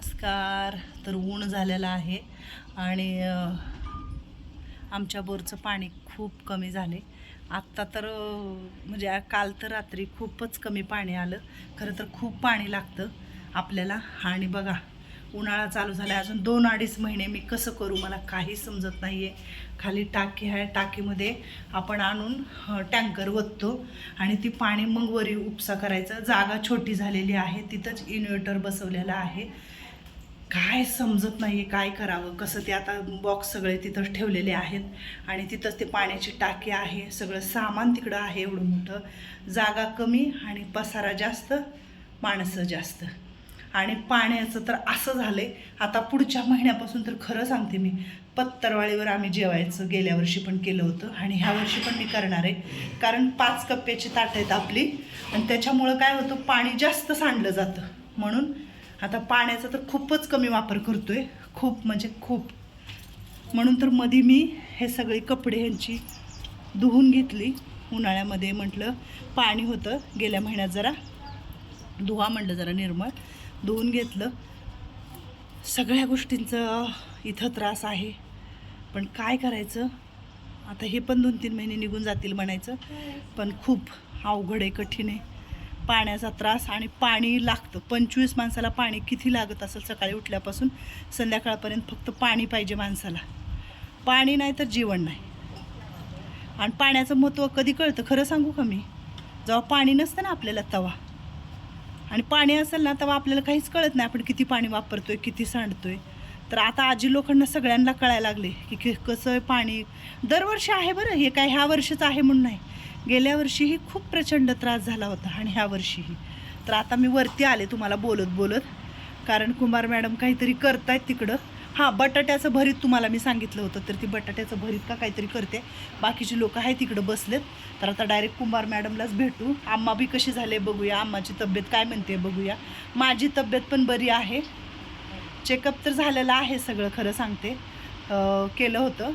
नमस्कार. तर ऊन झालेलं आहे आणि आमच्या बोरचं पाणी खूप कमी झाले. आत्ता तर म्हणजे काल तर रात्री खूपच कमी पाणी आलं. खरं तर खूप पाणी लागतं. आपल्याला आणि बघा उन्हाळा चालू झाला अजून दोन अडीच महिने मी कसं करू मला काही समजत नाही आहे खाली टाकी आहे. टाकीमध्ये आपण आणून टँकर ओततो आणि ती पाणी मग वरी उपसा करायचा. जागा छोटी झालेली आहे. तिथंच इन्व्हर्टर बसवलेला आहे. काय समजत नाही आहे काय करावं कसं ते आता बॉक्स सगळे तिथंच ठेवलेले आहेत आणि तिथंच ते पाण्याची टाकी आहे सगळं सामान तिकडं आहे एवढं मोठं. जागा कमी आणि पसारा जास्त माणसं जास्त. आणि पाण्याचं तर असं झालं आहे आता पुढच्या महिन्यापासून तर खरं सांगते मी पत्तरवाळीवर आम्ही जेवायचं गेल्या वर्षी पण केलं होतं आणि ह्या वर्षी पण मी करणार आहे. कारण पाच कप्प्याची ताट आहेत आपली आणि त्याच्यामुळं काय होतं पाणी जास्त सांडलं जातं. म्हणून आता पाण्याचा तर खूपच कमी वापर करतो आहे खूप म्हणजे खूप. म्हणून तर मध्ये मी हे सगळे कपडे ह्यांची धुवून घेतली. उन्हाळ्यामध्ये म्हटलं पाणी होतं. गेल्या महिन्यात जरा धुवा म्हटलं जरा निर्मळ. धुवून घेतलं. सगळ्या गोष्टींचं इथं त्रास आहे. पण काय करायचं? आता हे पण दोन तीन महिने निघून जातील म्हणायचं. पण खूप अवघड आहे कठीण आहे. पाण्याचा त्रास आणि पाणी लागतं. पंचवीस माणसाला पाणी किती लागत असेल सकाळी उठल्यापासून? संध्याकाळपर्यंत फक्त पाणी पाहिजे माणसाला. पाणी नाही तर जीवन नाही. आणि पाण्याचं महत्त्व कधी कळतं? खरं सांगू का मी? जेव्हा पाणी नसतं ना आपल्याला तवा आणि पाणी असेल ना तेव्हा आपल्याला काहीच कळत नाही. आपण किती पाणी वापरतोय किती सांडतोय. तर आता आजी लोकांना सगळ्यांना कळायला लागले की कसं आहे पाणी दरवर्षी आहे बरं. हे काय ह्या वर्षीच आहे म्हणून नाही. गेल्या वर्षीही खूप प्रचंड त्रास झाला होता आणि ह्या वर्षीही. तर आता मी वरती आले तुम्हाला बोलत बोलत. कारण कुमार मॅडम काहीतरी करतायत तिकडं. हां बटाट्याचं भरीत तुम्हाला मी सांगितलं होतं. तर ती बटाट्याचं भरीत का काहीतरी करते. बाकीची लोक आहेत तिकडं बसलेत. तर आता डायरेक्ट कुंभार मॅडमलाच भेटू. आम्मा बी कशी झाले बघूया. आम्माची तब्येत काय म्हणते बघूया. माझी तब्येत पण बरी आहे. चेकअप तर झालेलं आहे सगळं खरं सांगते. केलं होतं.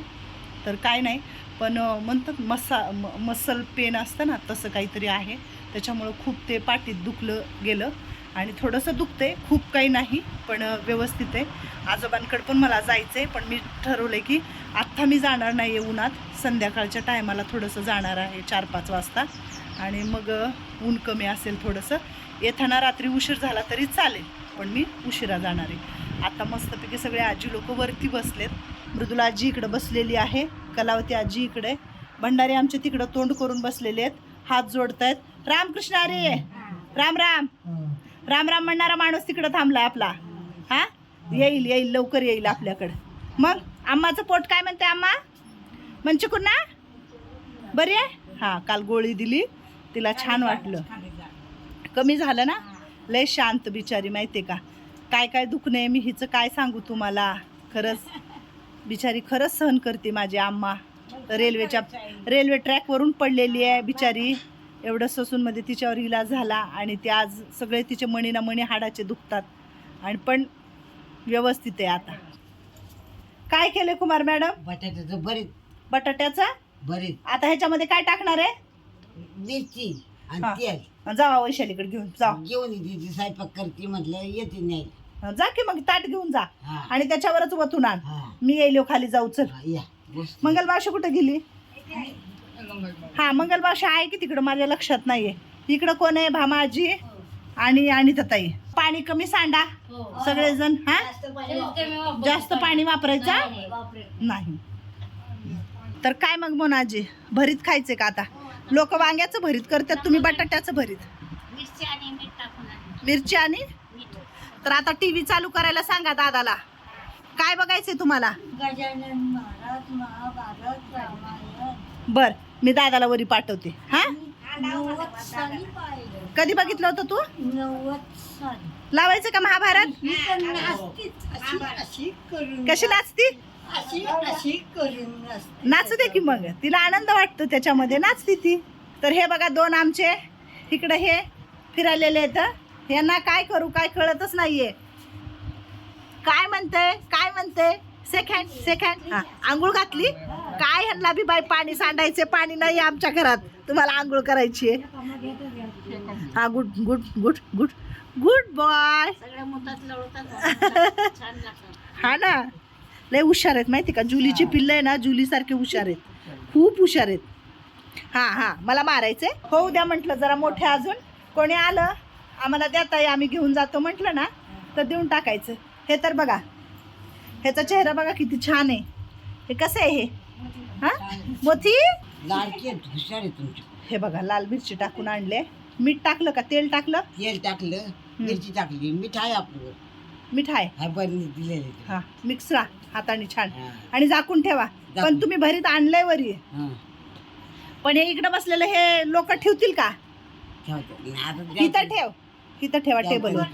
तर काय नाही. पण म्हणतात मसा म मसल पेन असतं ना तसं काहीतरी आहे. त्याच्यामुळं खूप ते पाठीत दुखलं गेलं. आणि थोडंसं दुखते खूप काही नाही पण व्यवस्थित आहे. आजोबांकडे पण मला जायचं आहे पण मी ठरवलं की आत्ता मी जाणार नाही आहे उन्हात. संध्याकाळच्या टायमाला थोडंसं जाणार आहे चार पाच वाजता. आणि मग ऊन कमी असेल थोडंसं. येताना रात्री उशीर झाला तरी चालेल पण मी उशिरा जाणार आहे. आता मस्तपैकी सगळे आजी लोक वरती बसलेत. मृदुला आजी इकडं बसलेली आहे. कलावती आजी इकडे. भंडारे आमचे तिकडं तोंड करून बसलेले आहेत. हात जोडतायत. रामकृष्ण अरे! राम राम! राम राम म्हणणारा माणूस तिकडं थांबलाय आपला. हा? येईल येईल. लवकर येईल आपल्याकडं. मग आम्हाचं पोट काय म्हणते आम्हा म्हणजे कुणा बरी आहे? हा काल गोळी दिली. तिला छान वाटलं. कमी झालं ना? लय शांत बिचारी माहिती का? काय काय दुखणे? मी हिचं काय सांगू तुम्हाला? खरंच. बिचारी खरंच सहन करते माझी आम्हा रेल्वेच्या रेल्वे ट्रॅकवरून पडलेली आहे बिचारी. एवढं ससूनमध्ये तिच्यावर इलाज झाला आणि ते आज सगळे तिचे मणी ना मणी हाडाचे दुखतात. आणि पण व्यवस्थित आहे आता. काय केलं कुमार मॅडम? बटाट्याचं भरीत. बटाट्याचा? भरीत. आता ह्याच्यामध्ये काय टाकणार आहे? मिरची आणि हा. तेल. जावा वैशालीकडे घेऊन. जा घेऊन येते ती स्वयंपाक करते म्हटलं येते नाही जा की मग ताट घेऊन जा. हा. आणि त्याच्यावरच वतून आण. हा. मी येईल खाली जाऊ चल. हा, या. बस. कुठे गेली? हा मंगलबावशी आहे की तिकडं? माझ्या लक्षात नाहीये. इकडं कोण आहे? भामाजी आणि आणि ताई पाणी कमी सांडा. सगळेजण हा? जास्त पाणी वापरायचं. नाही तर काय मग मोनाजी? भरीत खायचे का आता? लोक वांग्याचं भरीत करतात तुम्ही बटाट्याचं भरीत. मिरची आणि मीठ टाकून आण. मिरची आणि तर आता टीव्ही चालू करायला सांगा दादाला. काय बघायचंय तुम्हाला? गजानन महाराज महाभारत रामायण. बर मी दादाला वरी पाठवते. हा? नव्वद साली पाहिलं कधी बघितलं होतं तू? नव्वद साली लावायचं का महाभारत? मी पण नाचतीच अशी अशी करून कशी नाचती? अशी अशी करून नाचते. नाचू दे की मग. तिला आनंद वाटतो त्याच्यामध्ये. नाचती ती. तर हे बघा दोन आमचे. इकडे हे फिरायलेले आहेत. यांना काय करू काय कळतच नाहीये. काय म्हणते काय म्हणते? सेकंड सेकंड आंघोळ घातली? काय ह्यांना बी बाई पाणी सांडायचे पाणी नाही आमच्या घरात. तुम्हाला आंघोळ करायची आहे हा good good good good good boy हा ना. लय हुशार आहेत माहिती का? जुलीची पिल्लं आहे ना जुलीसारखे हुशार आहेत. खूप हुशार आहेत. हा हा मला मारायचंय. होऊ द्या म्हटलं जरा मोठ्या अजून. कोणी आलं? आम्हाला द्या ताई आम्ही घेऊन जातो. म्हटलं ना तर देऊन टाकायचं. हे तर बघा ह्याचा चेहरा बघा किती छान आहे. हे कसं आहे हे? हा? मोती? लाडकी आहेत हुशार आहे तुमची. हे बघा लाल मिरची टाकून आणले. मीठ टाकलं का? तेल टाकलं? तेल टाकलं मिरची टाकली. मिठाई आपलं. मिठाय हा बरणी दिलेली हा मिक्सरा हाताने छान. हा. आणि झाकून ठेवा. पण झाकून. तुम्ही भरीत आणलंय वरी. हा. पण हे इकडे बसलेलं हे लोक ठेवतील का? ठेवतो. आणि आता इथं. ठेव. इथं ठेवा टेबलवर.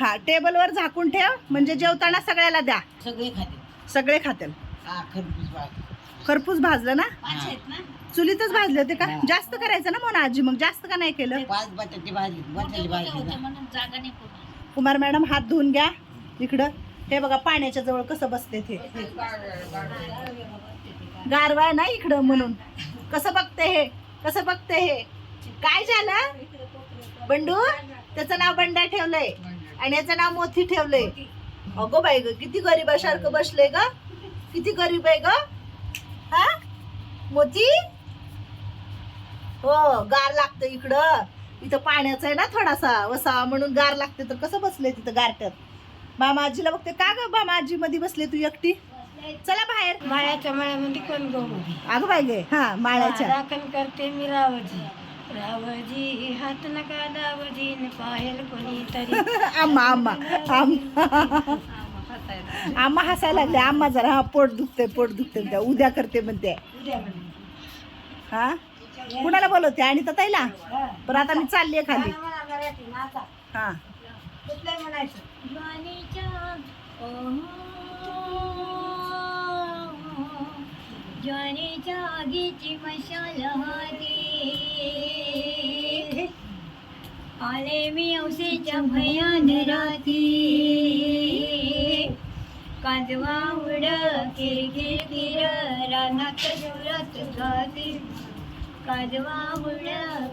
हा टेबलवर झाकून ठेव. म्हणजे जेवताना सगळ्याला द्या. सगळे खाते. सगळे खातील. हा खरपूस भाजी. खरपूस भाजलं ना? पाच आहेत ना? चुलीतच भाजले होते का? हा. जास्त करायचं ना म्हणा आजी मग? जास्त का नाही केलं? पाच बटाटे भाजी बटाटे भाजी होते ना. म्हणून जागा नाही पुरत. कुमार मॅडम हात धुवून घ्या. इकडं. हे बघा पाण्याच्या जवळ कसं बसते ते. गारवा आहे ना इकडं म्हणून. कसं बघते हे? कसं बघते हे? काय झालं? बंडू? त्याचं नाव बंड्या ठेवलंय. आणि याचं नाव मोती ठेवलंय. अगो बाई ग किती गरीबासारखं बसलंय ग. किती गरीब आहे ग. हा? मोती? हो गार लागतं इकडं. इथं पाण्याचं आहे ना थोडासा वसा म्हणून गार लागते तर कसं बसले तिथं गारट्यात मामा आजीला बघते का ग? मामा आजी मध्ये बसले तू एकटी? चला बाहेर. माळ्याच्या माळ्यामध्ये कोण गहू? अगं बाई गे हा माळ्याच्या. राखण करते मी रावजी. रावजी हात नका दावजी न पाहेल कोणी तरी. आम्हा आम्हा आम्हा आम्हा हसायला लागले आम्हा जरा हा पोट दुखते पोट दुखते म्हणते उद्या करते म्हणते. हा? कुणाला बोलवते? आणि तर ताईला पण आता मी चालली खाली. हा. ज्वानीच्या आगीची मशाल हाती. आले मी औसेच्या भयान राती. काजवा उड किरकिर किर रानात जोरात गाती. काजवा उड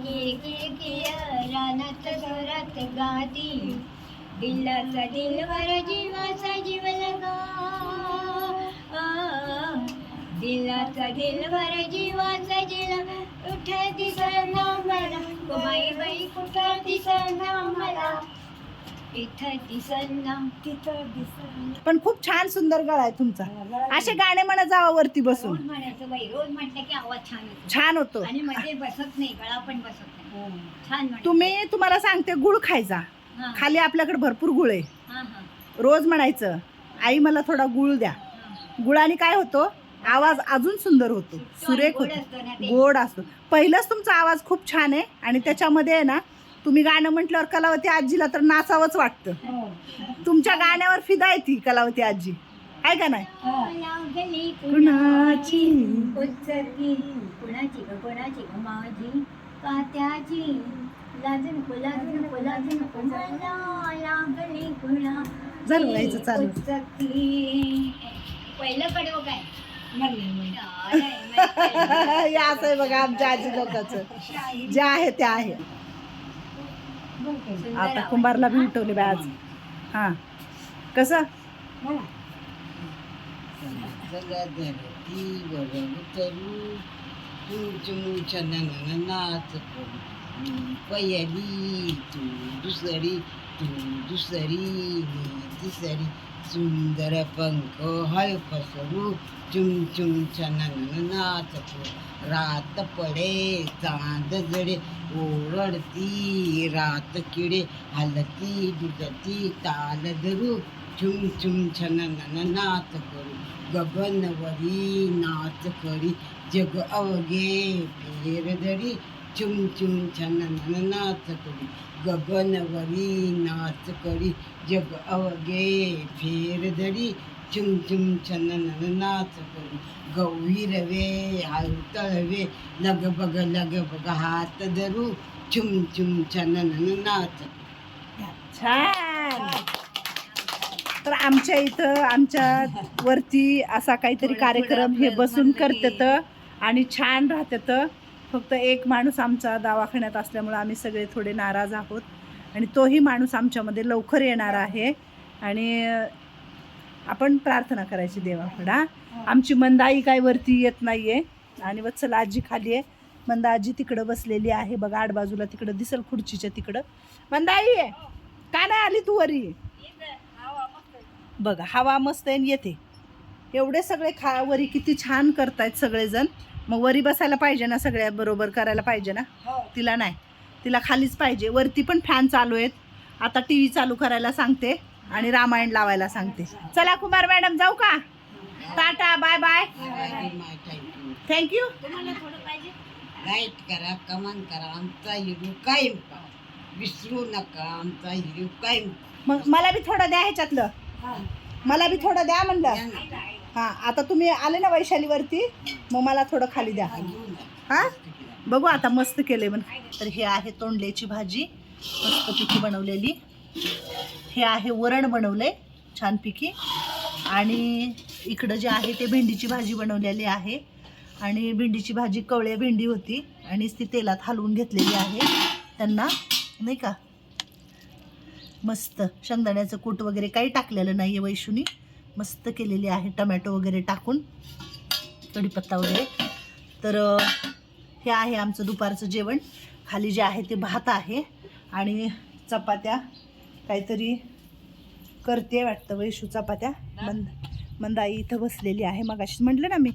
किरकिर किर रानात जोरात गाती. दिलाचा दिलवर जीवाचा जीव लगा. दिलाचा दिलवर जीवाचा जीव उठ दिसना मला बाई बाई कुठ दिसना मला इथं दिसना तिथं दिसना पण खूप छान सुंदर गळा आहे तुमचा. असे गाणे म्हणा जावा वरती बसून. रोज म्हणायचं बाई रोज म्हटलं की आवाज छान होतो. आणि मध्ये बसत नाही गळा पण बसत नाही. छान म्हणायचं. तुम्ही तुम्हाला सांगते गुळ खायचा. हा, खाली आपल्याकडे भरपूर गुळ आहे. हा, हा, रोज म्हणायचं आई मला थोडा गुळ द्या. हा. गुळाने काय होतो? आवाज अजून सुंदर होतो. सुरेख गोड होतो. गोड असतो. पहिलंच तुमचा आवाज खूप छान आहे आणि त्याच्यामध्ये आहे ना तुम्ही गाणं म्हटल्यावर कलावती आजीला तर नाचावंच वाटतं. हो. तुमच्या गाण्यावर फिदा आहे ती कलावती आजी. आहे का नाही? लागली कुणाची? उचलली कुणाची ग कुणाची ग माझी? कात्याची लाजून लाजून लाजून मला लागली कुणा झालं व्हायचं चालू. उचलली पहिलं कडव काय? हे असं आहे बघा आमच्या आजी लोकांचं. जे आहे ते आहे. आता कुंभारला भेटवले बाय आज. हा. कसं? तुमच्या नाच पहिली तू दुसरी तू दुसरी मी तिसरी सुंदर पंख हय पसरू चुम चुम छनन नाच रात पडे चांद जडे ओरडती रात किडे हलती दुधती ताल धरू चुम चुम छनन नाच करू गगनवरी नाच करी जग अवघे फेरदरी चुम चुम छनन नाच करी गगनवरी नाच करी जग अवघे फेरदरी चुम चुम छनन नाच करी गौरी रवे तळवे लग बग लग बग हात धरू चुम चुम छनन नाच छान! तर आमच्या इथं आमच्या वरती असा काहीतरी कार्यक्रम हे बसून करतात आणि छान राहतात. फक्त एक माणूस आमचा दवाखान्यात असल्यामुळे आम्ही सगळे थोडे नाराज आहोत. आणि तोही माणूस आमच्यामध्ये लवकर येणार आहे. आणि आपण प्रार्थना करायची देवाकडं. हा. आमची मंदाई काय वरती येत नाही आहे आणि वत्सल आजी खाली आहे. मंदा आजी तिकडं बसलेली आहे. बघा आडबाजूला तिकडं दिसल खुर्चीच्या तिकडं. मंदाई आहे का नाही आली तू वरी? बघा हवा मस्त आहे येते. एवढे सगळे खा वरी किती छान करतायत सगळेजण. मग वरी बसायला पाहिजे ना सगळ्या बरोबर करायला पाहिजे ना? तिला नाही. तिला खालीच पाहिजे. वरती पण फॅन चालू आहेत. आता टी व्ही चालू करायला सांगते आणि रामायण लावायला सांगते. चला कुमार मॅडम जाऊ का? Tata bye bye. Thank you light करा कमान करा. आमचा हिरो कायम विसरू नका आमचा हिरो कायम मग मला बी थोडं द्या ह्याच्यातलं. मला बी थोडं द्या म्हणलं. हां आता तुम्ही आले ना वैशालीवरती मग मला थोडं खाली द्या. हां? बघू आता मस्त केले पण तर हे आहे तोंडल्याची भाजी मस्त पिठी बनवलेली. हे आहे वरण बनवले छानपैकी आणि इकडं जे आहे ते भेंडीची भाजी बनवलेली आहे. आणि भेंडीची भाजी कवळ्या भेंडी होती. आणि ती तेलात हलवून घेतलेली आहे. त्यांना नाही का? मस्त. शेंगदाण्याचं कूट वगैरे काही टाकलेलं नाही आहे वैशुनी. मस्त केलेली आहे टमॅटो वगैरे टाकून कढीपत्ता वगैरे. तर हे आहे आमचं दुपारचं जेवण. खाली जे आहे ते भात आहे आणि चपात्या काहीतरी करते वाटतं वैशू चपात्या. मंद मंदाई इथं बसलेली आहे मग म्हटलं ना मी.